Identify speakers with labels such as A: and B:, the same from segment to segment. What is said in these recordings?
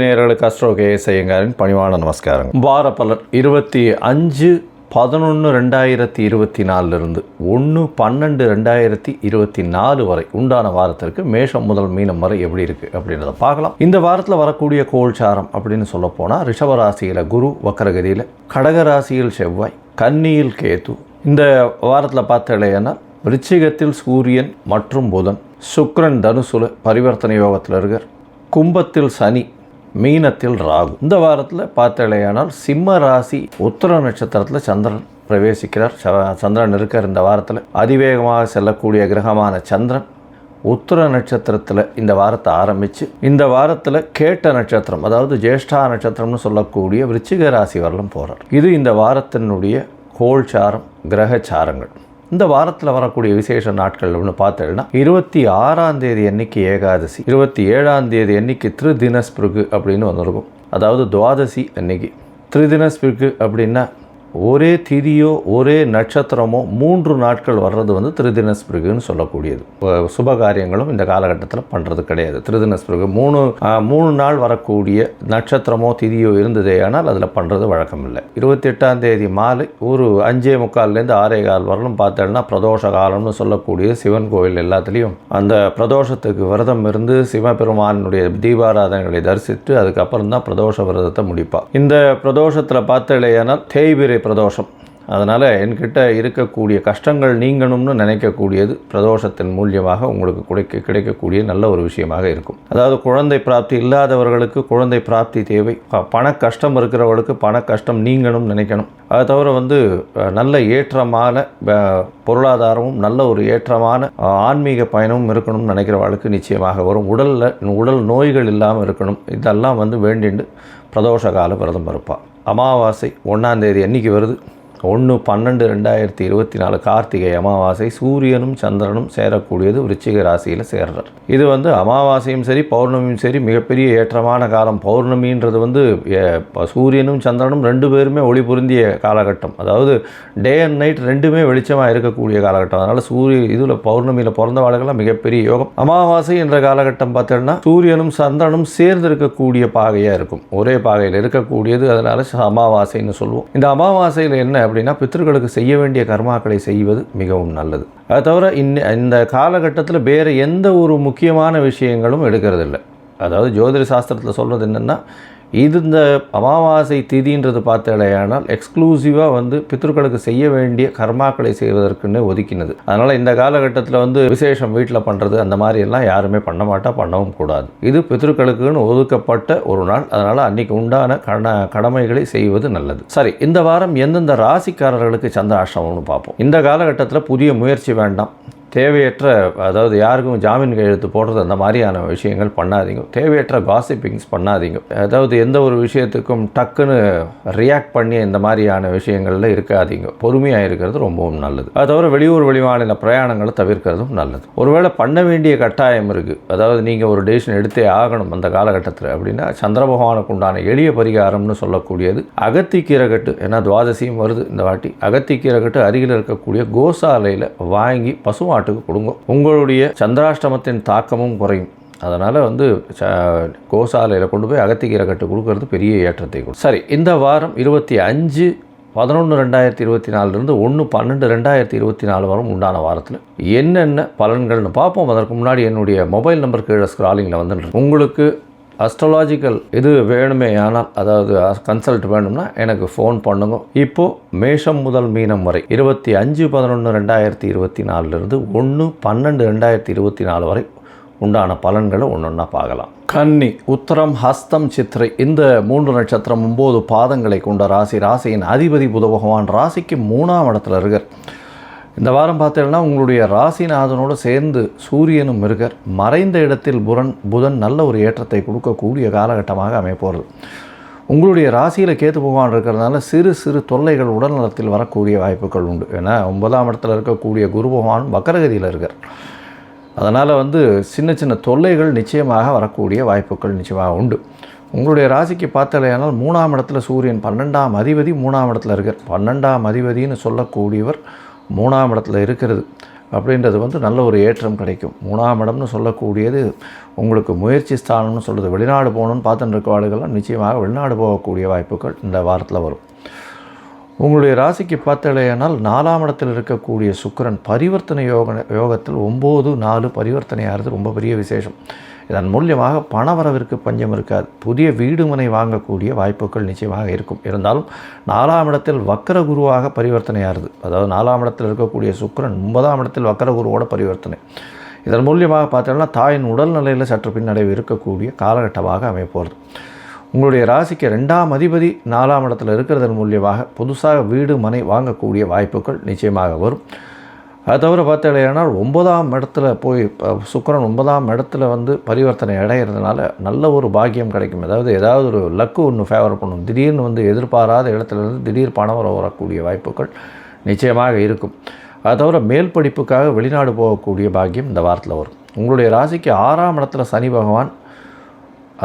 A: நேயர்களுக்கு astro KS ஐயங்காரின் பணிவான நமஸ்காரம் வார பலன் இருபத்தி அஞ்சு பதினொன்று ரெண்டாயிரத்தி இருபத்தி நாலுலேருந்து ஒன்று பன்னெண்டு ரெண்டாயிரத்தி இருபத்தி நாலு வரை உண்டான வாரத்திற்கு மேஷம் முதல் மீனம் வரை எப்படி இருக்குது அப்படின்றத பார்க்கலாம். இந்த வாரத்தில் வரக்கூடிய கோல்சாரம் அப்படின்னு சொல்லப்போனால் ரிஷபராசியில் குரு வக்கரகதியில் கடகராசியில் செவ்வாய் கன்னியில் கேத்து இந்த வாரத்தில் பார்த்தலையானா விருச்சிகத்தில் சூரியன் மற்றும் புதன் சுக்ரன் தனுசுல பரிவர்த்தனை யோகத்தில் இருக்கார். கும்பத்தில் சனி மீனத்தில் ராகு. இந்த வாரத்தில் பார்த்தலையானால் சிம்ம ராசி உத்தர நட்சத்திரத்தில் சந்திரன் பிரவேசிக்கிறார். ச- சந்திரன் இருக்கார் இந்த வாரத்தில். அதிவேகமாக செல்லக்கூடிய கிரகமான சந்திரன் உத்தர நட்சத்திரத்தில் இந்த வாரத்தை ஆரம்பித்து இந்த வாரத்தில் கேட்ட நட்சத்திரம் அதாவது ஜேஷ்டா நட்சத்திரம்னு சொல்லக்கூடிய விருச்சிக ராசி வரலும் போகிறார் இது இந்த வாரத்தினுடைய கோல்சாரம் கிரகச்சாரங்கள். இந்த வாரத்தில் வரக்கூடிய விசேஷ நாட்கள் ஒன்று பார்த்தேன்னா இருபத்தி ஆறாம் தேதி அன்னைக்கு ஏகாதசி இருபத்தி ஏழாம் தேதி அன்னைக்கு திருதினஸ்பிருகு அப்படின்னு ஒன்று இருக்கும். அதாவது துவாதசி அன்னைக்கு. திருதினஸ்பிருகு அப்படின்னா ஒரே திதியோ ஒரே நட்சத்திரமோ மூன்று நாட்கள் வர்றது வந்து திருதினஸ்பிருகுன்னு சொல்லக்கூடியது. அஹ் சுப காரியங்களும் இந்த காலகட்டத்தில் பண்ணுறது கிடையாது. திருதினஸ்பிருகு மூணு மூணு நாள் வரக்கூடிய நட்சத்திரமோ திதியோ இருந்ததே ஆனால் அதில் பண்ணுறது வழக்கம் இல்லை இருபத்தி எட்டாம் தேதி மாலை ஒரு அஞ்சே முக்கால்லேருந்து ஆறே கால் வரலும் பார்த்தோம்னா பிரதோஷ காலம்னு சொல்லக்கூடிய சிவன் கோவில் எல்லாத்துலேயும் அந்த பிரதோஷத்துக்கு விரதம் இருந்து சிவபெருமானுடைய தீபாராதனைகளை தரிசித்து அதுக்கப்புறம் தான் பிரதோஷ விரதத்தை முடிப்பாள் இந்த பிரதோஷத்தில் பார்த்தலையானால் தேய்பிரை பிரதோஷம். அதனால் என்கிட்ட இருக்கக்கூடிய கஷ்டங்கள் நீங்கணும்னு நினைக்கக்கூடியது பிரதோஷத்தின் மூலியமாக உங்களுக்கு கிடைக்க கிடைக்கக்கூடிய நல்ல ஒரு விஷயமாக இருக்கும். அதாவது குழந்தை பிராப்தி இல்லாதவர்களுக்கு குழந்தை பிராப்தி தேவை. ப- பண கஷ்டம் இருக்கிறவர்களுக்கு பண கஷ்டம் நீங்கணும்னு நினைக்கணும். அதை தவிர வந்து நல்ல ஏற்றமான பொருளாதாரமும் நல்ல ஒரு ஏற்றமான ஆன்மீக பயணமும் இருக்கணும்னு நினைக்கிறவர்களுக்கு நிச்சயமாக வரும். உடலில் உடல் நோய்கள் இல்லாமல் இருக்கணும். இதெல்லாம் வந்து வேண்டிண்டு பிரதோஷ கால விரதம் இருப்பாள் அமாவாசை ஒன்றாந்தேதி அன்றைக்கி வருது. ஒன்று பன்னெண்டு ரெண்டாயிரத்தி இருபத்தி நாலு கார்த்திகை அமாவாசை சூரியனும் சந்திரனும் சேரக்கூடியது விருச்சிக ராசியில் சேர்றார். இது வந்து அமாவாசையும் சரி பௌர்ணமியும் சரி மிகப்பெரிய ஏற்றமான காலம். பௌர்ணமின்றது வந்து ப- சூரியனும் சந்திரனும் ரெண்டு பேருமே ஒளி பொருந்திய காலகட்டம். அதாவது டே அண்ட் நைட் ரெண்டுமே வெளிச்சமாக இருக்கக்கூடிய காலகட்டம். அதனால் சூரிய இதில் பௌர்ணமியில் பிறந்தவாளுகள்லாம் மிகப்பெரிய யோகம். அமாவாசை என்ற காலகட்டம் பார்த்தோம்னா சூரியனும் சந்திரனும் சேர்ந்து இருக்கக்கூடிய பாகையாக இருக்கும். ஒரே பாகையில் இருக்கக்கூடியது அதனால் அமாவாசைன்னு சொல்லுவோம் இந்த அமாவாசையில் என்ன அப்படின்னா பித்தர்களுக்கு செய்ய வேண்டிய கர்மாக்களை செய்வது மிகவும் நல்லது. அது தவிர இன்ன இந்த காலகட்டத்தில் வேறு எந்த ஒரு முக்கியமான விஷயங்களும் எடுக்கிறதில்ல. அதாவது ஜோதிட சாஸ்திரத்தில் சொல்கிறது என்னென்னா இது இந்த அமாவாசை திதின்றது பார்த்தாலேயானால் எக்ஸ்க்ளூசிவாக வந்து பித்ருக்களுக்கு செய்ய வேண்டிய கர்மாக்களை செய்வதற்குன்னு ஒதுக்கினது. அதனால் இந்த காலகட்டத்தில் வந்து விசேஷம் வீட்டில் பண்ணுறது அந்த மாதிரி எல்லாம் யாருமே பண்ண மாட்டா பண்ணவும் கூடாது. இது பித்ருக்களுக்குன்னு ஒதுக்கப்பட்ட ஒரு நாள். அதனால் அன்னைக்கு உண்டான கட கடமைகளை செய்வது நல்லது. சரி இந்த வாரம் எந்தெந்த ராசிக்காரர்களுக்கு சந்திராஷ்டமம்னு பார்ப்போம். இந்த காலகட்டத்தில் புதிய முயற்சி வேண்டாம். தேவையற்ற அதாவது யாருக்கும் ஜாமீன் கையெழுத்து போடுறது அந்த மாதிரியான விஷயங்கள் பண்ணாதீங்க. தேவையற்ற காசிப்பிங்ஸ் பண்ணாதீங்க. அதாவது எந்த ஒரு விஷயத்துக்கும் டக்குன்னு ரியாக்ட் பண்ணி இந்த மாதிரியான விஷயங்களில் இருக்காதீங்க. பொறுமையாக இருக்கிறது ரொம்பவும் நல்லது. அது தவிர வெளியூர் வெளிமாநில பிரயாணங்களை தவிர்க்கிறதும் நல்லது. ஒருவேளை பண்ண வேண்டிய கட்டாயம் இருக்குது அதாவது நீங்கள் ஒரு டெசிஷன் எடுத்தே ஆகணும் அந்த காலகட்டத்தில் அப்படின்னா சந்திர பகவானுக்கு உண்டான எளிய பரிகாரம்னு சொல்லக்கூடியது அகத்திக்கீரை கட்டு ஏன்னா துவாதசியும் வருது இந்த வாட்டி. அகத்திக்கீரை கட்டு அருகில் இருக்கக்கூடிய கோசாலையில் வாங்கி பசுவான மாட்டுக்கு கொடுங்க. உங்களுடைய சந்திராஷ்டமத்தின் தாக்கமும் குறையும். அதனால் வந்து ச கோசாலையில் கொண்டு போய் அகத்திக்கீரை கட்டு கொடுக்கறது பெரிய ஏற்றத்தை கொடுக்கும். சரி இந்த வாரம் இருபத்தி அஞ்சு பதினொன்று ரெண்டாயிரத்தி இருபத்தி நாலுலேருந்து ஒன்று பன்னெண்டு ரெண்டாயிரத்தி இருபத்தி நாலு வாரம் உண்டான வாரத்தில் என்னென்ன பலன்கள்னு பார்ப்போம். அதற்கு முன்னாடி என்னுடைய மொபைல் நம்பர் கீழே ஸ்க்ராலிங்கில் வந்துட்டு உங்களுக்கு அஸ்ட்ராலாஜிக்கல் இது வேணுமே ஆனால் அதாவது கன்சல்ட் வேணும்னா எனக்கு ஃபோன் பண்ணுங்க. இப்போது மேஷம் முதல் மீனம் வரை இருபத்தி அஞ்சு பதினொன்று ரெண்டாயிரத்தி இருபத்தி நாலுலேருந்து ஒன்று பன்னெண்டு ரெண்டாயிரத்தி இருபத்தி நாலு வரை உண்டான பலன்களை ஒன்று ஒன்றா பார்க்கலாம். கன்னி உத்தரம் ஹஸ்தம் சித்திரை இந்த மூன்று நட்சத்திரம் ஒம்பது பாதங்களை கொண்ட ராசி. ராசியின் அதிபதி புத பகவான் ராசிக்கு மூணாம் இடத்துல இருக்கார். இந்த வாரம் பார்த்தீங்கன்னா உங்களுடைய ராசிநாதனோடு சேர்ந்து சூரியனும் இருக்கார் மறைந்த இடத்தில் புரன் புதன் நல்ல ஒரு ஏற்றத்தை கொடுக்கக்கூடிய காலகட்டமாக அமைப்போகிறது உங்களுடைய ராசியில் கேத்து பகவான் இருக்கிறதுனால சிறு சிறு தொல்லைகள் உடல்நலத்தில் வரக்கூடிய வாய்ப்புகள் உண்டு. ஏன்னா ஒன்பதாம் இடத்துல இருக்கக்கூடிய குரு பகவான் வக்கரகதியில் இருக்கார். அதனால் வந்து சின்ன சின்ன தொல்லைகள் நிச்சயமாக வரக்கூடிய வாய்ப்புகள் நிச்சயமாக உண்டு. உங்களுடைய ராசிக்கு பார்த்தலையானால் மூணாம் இடத்துல சூரியன் பன்னெண்டாம் அதிபதி மூணாம் இடத்துல இருக்கார். பன்னெண்டாம் அதிபதினு சொல்லக்கூடியவர் மூணாம் இடத்துல இருக்கிறது அப்படின்றது வந்து நல்ல ஒரு ஏற்றம் கிடைக்கும். மூணாம் இடம்னு சொல்லக்கூடியது உங்களுக்கு முயற்சி ஸ்தானம்னு சொல்கிறது வெளிநாடு போகணுன்னு பார்த்துட்டு இருக்க ஆளுகள்லாம் நிச்சயமாக வெளிநாடு போகக்கூடிய வாய்ப்புகள் இந்த வாரத்தில் வரும். உங்களுடைய ராசிக்கு பார்த்தலையானால் நாலாம் இடத்தில் இருக்கக்கூடிய சுக்கிரன் பரிவர்த்தனை யோக யோகத்தில் ஒம்பது நாலு பரிவர்த்தனை ஆகிறது ரொம்ப பெரிய விசேஷம். இதன் மூலியமாக பணவரவிற்கு பஞ்சம் இருக்காது. புதிய வீடு மனை வாங்கக்கூடிய வாய்ப்புகள் நிச்சயமாக இருக்கும். இருந்தாலும் நாலாம் இடத்தில் வக்கர குருவாக பரிவர்த்தனையாகிறது அதாவது நாலாம் இடத்தில் இருக்கக்கூடிய சுக்கரன் ஒன்பதாம் இடத்தில் வக்கர குருவோட பரிவர்த்தனை. இதன் மூலியமாக பார்த்தோம்னா தாயின் உடல்நிலையில் சற்று பின்னடைவு இருக்கக்கூடிய காலகட்டமாக அமைப்போகிறது உங்களுடைய ராசிக்கு ரெண்டாம் அதிபதி நாலாம் இடத்தில் இருக்கிறதன் மூலியமாக புதுசாக வீடு மனை வாங்கக்கூடிய வாய்ப்புகள் நிச்சயமாக வரும். அது தவிர பார்த்தீங்கன்னா ஒன்பதாம் இடத்துல போய் சுக்கரன் சுக்கிரன் ஒன்பதாம் இடத்துல வந்து பரிவர்த்தனை அடைகிறதுனால நல்ல ஒரு பாக்கியம் கிடைக்கும். அதாவது ஏதாவது ஒரு லக்கு ஒன்று ஃபேவர் பண்ணும். திடீர்னு வந்து எதிர்பாராத இடத்துலேருந்து திடீர் பணம் வர வரக்கூடிய வாய்ப்புகள் நிச்சயமாக இருக்கும். அது தவிர மேல் படிப்புக்காக வெளிநாடு போகக்கூடிய பாக்கியம் இந்த வாரத்தில் வரும். உங்களுடைய ராசிக்கு ஆறாம் இடத்துல சனி பகவான்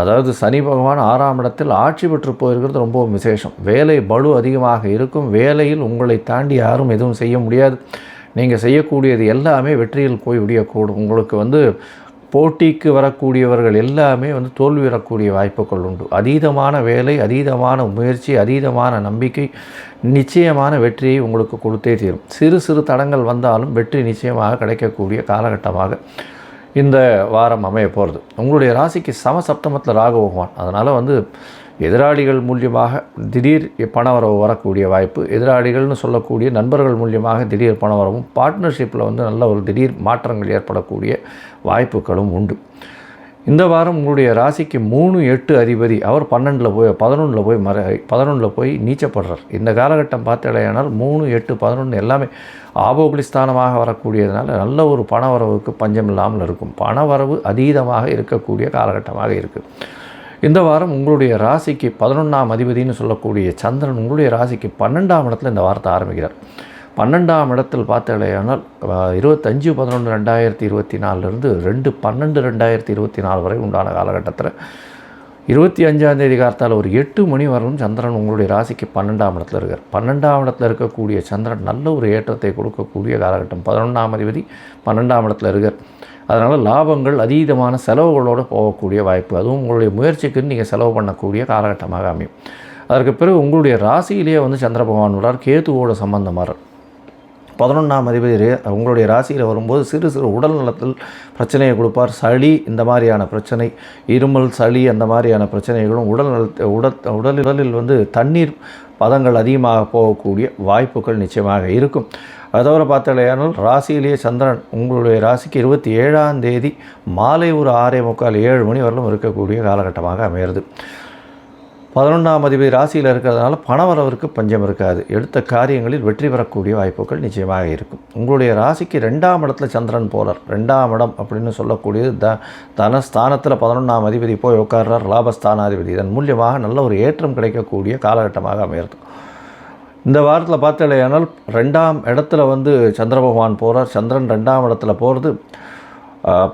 A: அதாவது சனி பகவான் ஆறாம் இடத்தில் ஆட்சி பெற்று போயிருக்கிறது ரொம்ப விசேஷம். வேலை பலு அதிகமாக இருக்கும். வேலையில் உங்களை தாண்டி யாரும் எதுவும் செய்ய முடியாது. நீங்கள் செய்யக்கூடியது எல்லாமே வெற்றியில் போய் விடியக்கூடும். உங்களுக்கு வந்து போட்டிக்கு வரக்கூடியவர்கள் எல்லாமே வந்து தோல்வி வரக்கூடிய வாய்ப்புகள் உண்டு. அதீதமான வேலை அதீதமான முயற்சி அதீதமான நம்பிக்கை நிச்சயமான வெற்றியை உங்களுக்கு கொடுத்தே தீரும். சிறு சிறு தடங்கள் வந்தாலும் வெற்றி நிச்சயமாக கிடைக்கக்கூடிய காலகட்டமாக இந்த வாரம் அமைய போகிறது உங்களுடைய ராசிக்கு சமசப்தமத்தில் ராகு பகவான். அதனால் வந்து எதிராளிகள் மூலியமாக திடீர் பணவரவு வரக்கூடிய வாய்ப்பு எதிராளிகள்னு சொல்லக்கூடிய நண்பர்கள் மூலியமாக திடீர் பணவரவும் பார்ட்னர்ஷிப்பில் வந்து நல்ல ஒரு திடீர் மாற்றங்கள் ஏற்படக்கூடிய வாய்ப்புகளும் உண்டு. இந்த வாரம் உங்களுடைய ராசிக்கு மூணு எட்டு அதிபதி அவர் பன்னெண்டில் போய் பதினொன்றில் போய் மற பதினொன்றில் போய் நீச்சப்படுறார். இந்த காலகட்டம் பார்த்தடையானால் மூணு எட்டு பதினொன்று எல்லாமே ஆபோகுலிஸ்தானமாக வரக்கூடியதுனால நல்ல ஒரு பணவரவுக்கு பஞ்சம் இல்லாமல் இருக்கும். பணவரவு அதீதமாக இருக்கக்கூடிய காலகட்டமாக இருக்குது இந்த வாரம் உங்களுடைய ராசிக்கு பதினொன்றாம் அதிபதினு சொல்லக்கூடிய சந்திரன் உங்களுடைய ராசிக்கு பன்னெண்டாம் இடத்துல இந்த வாரத்தை ஆரம்பிக்கிறார். பன்னெண்டாம் இடத்தில் பார்த்தாலேயானால் இருபத்தஞ்சு பதினொன்று ரெண்டாயிரத்தி இருபத்தி நாலுலேருந்து ரெண்டு பன்னெண்டு ரெண்டாயிரத்தி இருபத்தி நாலு வரை உண்டான காலகட்டத்தில் இருபத்தி அஞ்சாந்தேதி கார்த்தால் ஒரு எட்டு மணி வரலும் சந்திரன் உங்களுடைய ராசிக்கு பன்னெண்டாம் இடத்துல இருக்கார். பன்னெண்டாம் இடத்துல இருக்கக்கூடிய சந்திரன் நல்ல ஒரு ஏற்றத்தை கொடுக்கக்கூடிய காலகட்டம். பதினொன்றாம் அதிபதி பன்னெண்டாம் இடத்துல இருக்கார். அதனால் லாபங்கள் அதீதமான செலவுகளோடு போகக்கூடிய வாய்ப்பு. அதுவும் உங்களுடைய முயற்சிக்கு நீங்கள் செலவு பண்ணக்கூடிய காலகட்டமாக அமையும். அதற்கு பிறகு உங்களுடைய ராசியிலேயே வந்து சந்திர பகவான் உள்ளார். கேதுவோட சம்பந்தமாக பதினொன்றாம் அதிபதி உங்களுடைய ராசியில் வரும்போது சிறு சிறு உடல் நலத்தில் பிரச்சனையை கொடுப்பார். சளி இந்த மாதிரியான பிரச்சனை இருமல் சளி அந்த மாதிரியான பிரச்சனைகளும் உடல் நலத்தை உடல் உடல் உடலில் வந்து தண்ணீர் பதங்கள் அதிகமாக போகக்கூடிய வாய்ப்புகள் நிச்சயமாக இருக்கும். அதை தவிர பார்த்தாலேயானால் ராசியிலேயே சந்திரன் உங்களுடைய ராசிக்கு இருபத்தி ஏழாம் தேதி மாலை ஒரு ஆறே முக்கால் ஏழு மணி வரலும் இருக்கக்கூடிய காலகட்டமாக அமையிறது பதினொன்றாம் அதிபதி ராசியில் இருக்கிறதுனால பணவரவிற்கு பஞ்சம் இருக்காது. எடுத்த காரியங்களில் வெற்றி பெறக்கூடிய வாய்ப்புகள் நிச்சயமாக இருக்கும். உங்களுடைய ராசிக்கு ரெண்டாம் இடத்துல சந்திரன் போகிறார் ரெண்டாம் இடம் அப்படின்னு சொல்லக்கூடியது த தனஸ்தானத்தில் பதினொன்றாம் அதிபதி போய் உட்கார்றார். லாபஸ்தானாதிபதி. இதன் மூலியமாக நல்ல ஒரு ஏற்றம் கிடைக்கக்கூடிய காலகட்டமாக அமையிறது இந்த வாரத்தில் பார்த்தலையானால் ரெண்டாம் இடத்துல வந்து சந்திர பகவான் போகிறார் சந்திரன் ரெண்டாம் இடத்துல போகிறது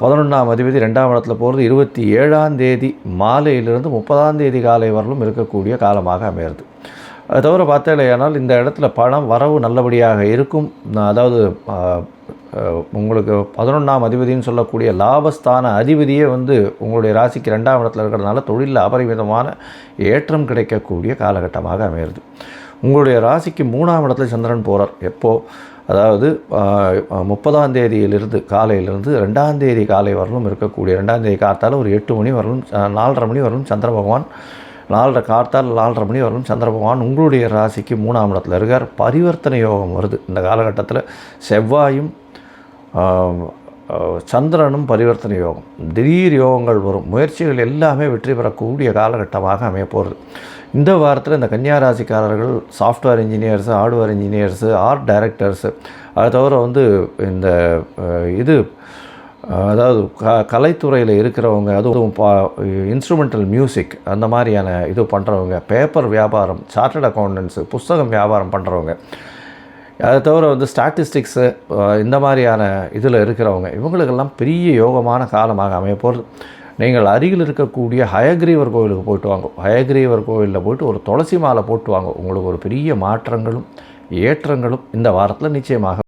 A: பதினொன்றாம் அதிபதி ரெண்டாம் இடத்துல போகிறது இருபத்தி ஏழாம் தேதி மாலையிலிருந்து முப்பதாம் தேதி காலை வரலும் இருக்கக்கூடிய காலமாக அமையிறது. அது தவிர பார்த்தலையானால் இந்த இடத்துல பணம் வரவு நல்லபடியாக இருக்கும். அதாவது உங்களுக்கு பதினொன்றாம் அதிபதினு சொல்லக்கூடிய லாபஸ்தான அதிபதியே வந்து உங்களுடைய ராசிக்கு ரெண்டாம் இடத்துல இருக்கிறதுனால தொழிலில் அபரிமிதமான ஏற்றம் கிடைக்கக்கூடிய காலகட்டமாக அமையிறது. உங்களுடைய ராசிக்கு மூணாம் இடத்துல சந்திரன் போகிறார் எப்போது அதாவது முப்பதாம் தேதியிலிருந்து காலையிலிருந்து ரெண்டாம் தேதி காலை வரலும் இருக்கக்கூடிய ரெண்டாம் தேதி காத்தால் ஒரு எட்டு மணி வரலும் நாலரை மணி வரலும் சந்திர பகவான் நாலரை காத்தால் நாலரை மணி வரலும் சந்திர பகவான் உங்களுடைய ராசிக்கு மூணாம் இடத்துல இருக்கார். பரிவர்த்தனை யோகம் வருது. இந்த காலகட்டத்தில் செவ்வாயும் சந்திரனும் பரிவர்த்தனை யோகம். திடீர் யோகங்கள் வரும். முயற்சிகள் எல்லாமே வெற்றி பெறக்கூடிய காலகட்டமாக அமைய போகிறது இந்த வாரத்தில் இந்த கன்னியாராசிக்காரர்கள் software engineers hardware engineers art directors அதை தவிர வந்து இந்த இது அதாவது க கலைத்துறையில் இருக்கிறவங்க அதுவும் பா இன்ஸ்ட்ருமெண்டல் மியூசிக் அந்த மாதிரியான இது பண்ணுறவங்க பேப்பர் வியாபாரம் சார்ட்டட் அக்கௌண்டன்ஸு புஸ்தகம் வியாபாரம் பண்ணுறவங்க அதை தவிர வந்து ஸ்டாட்டிஸ்டிக்ஸு இந்த மாதிரியான இதில் இருக்கிறவங்க இவங்களுக்கெல்லாம் பெரிய யோகமான காலமாக அமைய போகிறது நீங்கள் அருகில் இருக்கக்கூடிய ஹயக்ரீவர் கோவிலுக்கு போயிட்டு வாங்க. ஹயக்ரீவர் கோவிலில் போயிட்டு ஒரு துளசி மாலை போட்டு வாங்க. உங்களுக்கு ஒரு பெரிய மாற்றங்களும் ஏற்றங்களும் இந்த வாரத்தில் நிச்சயமாக